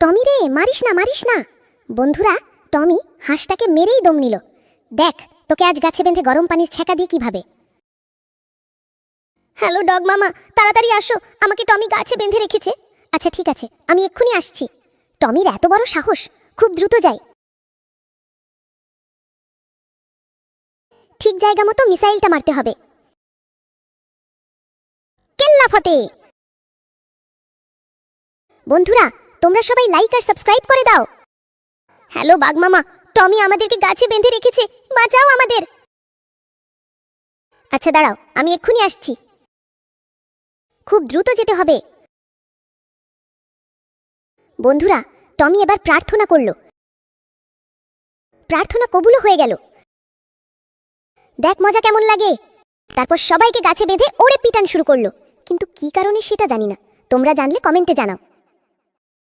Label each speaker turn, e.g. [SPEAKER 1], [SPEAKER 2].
[SPEAKER 1] টমি রে, মারিস না মারিস না। বন্ধুরা, টমি হাঁসটাকে মেরেই দম নিল। দেখ, তোকে আজ গাছে বেঁধে গরম পানির ছ্যাঁকা দিয়ে কীভাবে। হ্যালো, ডগ মামা, তাড়াতাড়ি আসো। আমাকে টমি গাছে বেঁধে রেখেছে। আচ্ছা ঠিক আছে, আমি এক্ষুনি আসছি। টমির এত বড় সাহস, খুব দ্রুত যাই। ঠিক জায়গা মতো মিসাইলটা মারতে হবে। কেল্লা ফতে বন্ধুরা তোমরা সবাই লাইক আর সাবস্ক্রাইব করে দাও। হ্যালো বাঘ মামা, টমি আমাদেরকে গাছে বেঁধে রেখেছে, বাঁচাও আমাদের। আচ্ছা দাঁড়াও, আমি এক্ষুনি আসছি। খুব দ্রুত যেতে হবে। বন্ধুরা, টমি এবার প্রার্থনা করল। প্রার্থনা কবুলও হয়ে গেল। দেখ মজা কেমন লাগে। তারপর সবাইকে গাছে বেঁধে ওড়ে পিটান শুরু করল। কিন্তু কি কারণে সেটা জানি না। তোমরা জানলে কমেন্টে জানাও।